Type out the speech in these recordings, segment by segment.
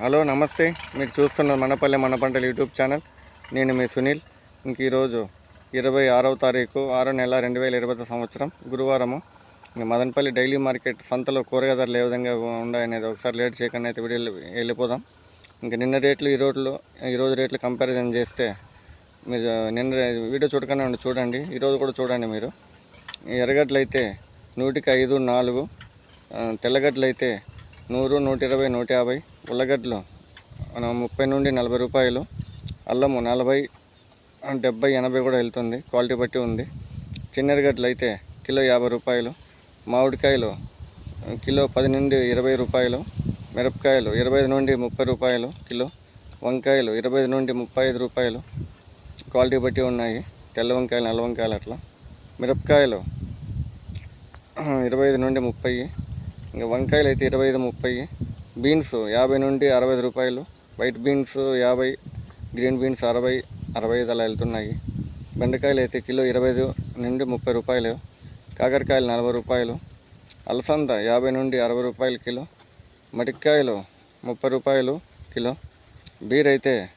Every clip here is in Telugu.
హలో నమస్తే. మీరు చూస్తున్నది మనపల్లె మన పంటలు యూట్యూబ్ ఛానల్. నేను మీ సునీల్. ఇంక ఈరోజు ఇరవై ఆరవ తారీఖు ఆరో నెల రెండు వేల ఇరవై సంవత్సరం గురువారము. ఇంక మదనపల్లి డైలీ మార్కెట్ సంతలో కూరగాయ ధరలు ఏ విధంగా ఉన్నాయనేది ఒకసారి లేట్ చేయకుండా అయితే వీడియో వెళ్ళిపోదాం. ఇంకా నిన్న రేట్లు ఈ రోజులు ఈరోజు రేట్లు కంపారిజన్ చేస్తే మీరు నిన్న వీడియో చూడకుండా ఉండి చూడండి. ఈరోజు కూడా చూడండి మీరు. ఎర్రగడ్డలు అయితే నూటికి ఐదు నాలుగు. తెల్లగడ్డలు అయితే నూరు నూట ఇరవై నూట యాభై ఉల్లగడ్డలు ముప్పై నుండి నలభై రూపాయలు అల్లము నలభై డెబ్బై ఎనభై కూడా వెళ్తుంది క్వాలిటీ బట్టి ఉంది. చిన్నెరగడ్డలు అయితే కిలో యాభై రూపాయలు మామిడికాయలు కిలో పది నుండి ఇరవై రూపాయలు మిరపకాయలు ఇరవై ఐదు నుండి ముప్పై రూపాయలు కిలో వంకాయలు ఇరవై ఐదు నుండి ముప్పై ఐదు రూపాయలు క్వాలిటీ బట్టి ఉన్నాయి తెల్ల వంకాయలు నల్ల వంకాయలు అట్లా. మిరపకాయలు ఇరవై ఐదు నుండి ముప్పై ఇంకా వంకాయలు అయితే ఇరవై ఐదు ముప్పై. బీన్స్ యాభై నుండి అరవై ఐదు రూపాయలు. వైట్ బీన్స్ యాభై గ్రీన్ బీన్స్ అరవై అరవై ఐదు అలా వెళ్తున్నాయి. బెండకాయలు అయితే కిలో ఇరవై ఐదు నుండి ముప్పై రూపాయలు. కాకరకాయలు నలభై రూపాయలు. అలసంద యాభై నుండి అరవై రూపాయలు కిలో. మటికాయలు ముప్పై రూపాయలు కిలో. బీర్ అయితే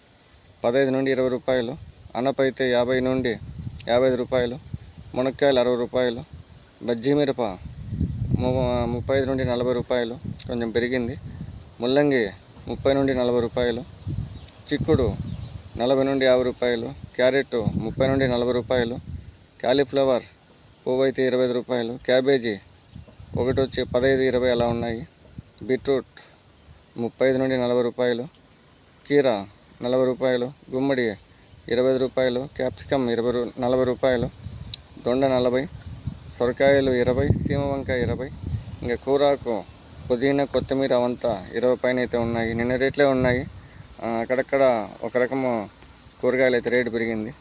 పదహైదు నుండి ఇరవై రూపాయలు. అనప అయితే యాభై నుండి యాభై ఐదు రూపాయలు. మునక్కాయలు అరవై రూపాయలు. బజ్జీ మిరప ముప్పై ఐదు నుండి నలభై రూపాయలు కొంచెం పెరిగింది. ముల్లంగి ముప్పై నుండి నలభై రూపాయలు. చిక్కుడు నలభై నుండి యాభై రూపాయలు. క్యారెట్ ముప్పై నుండి నలభై రూపాయలు. కాలీఫ్లవర్ పువ్వు అయితే ఇరవై ఐదు రూపాయలు. క్యాబేజీ ఒకటి వచ్చి పదహైదు ఇరవై అలా ఉన్నాయి. బీట్రూట్ ముప్పై ఐదు నుండి నలభై రూపాయలు. కీర నలభై రూపాయలు. గుమ్మడి ఇరవై ఐదు రూపాయలు. క్యాప్సికమ్ ఇరవై నలభై రూపాయలు. దొండ నలభై. సొరకాయలు ఇరవై సీమ వంకాయ ఇరవై ఇంకా కూరాకు పుదీనా కొత్తిమీర అవంతా ఇరవై పైన అయితే ఉన్నాయి. నిన్న రేట్లే ఉన్నాయి. అక్కడక్కడ ఒక రకము కూరగాయలు అయితే రేటు పెరిగింది.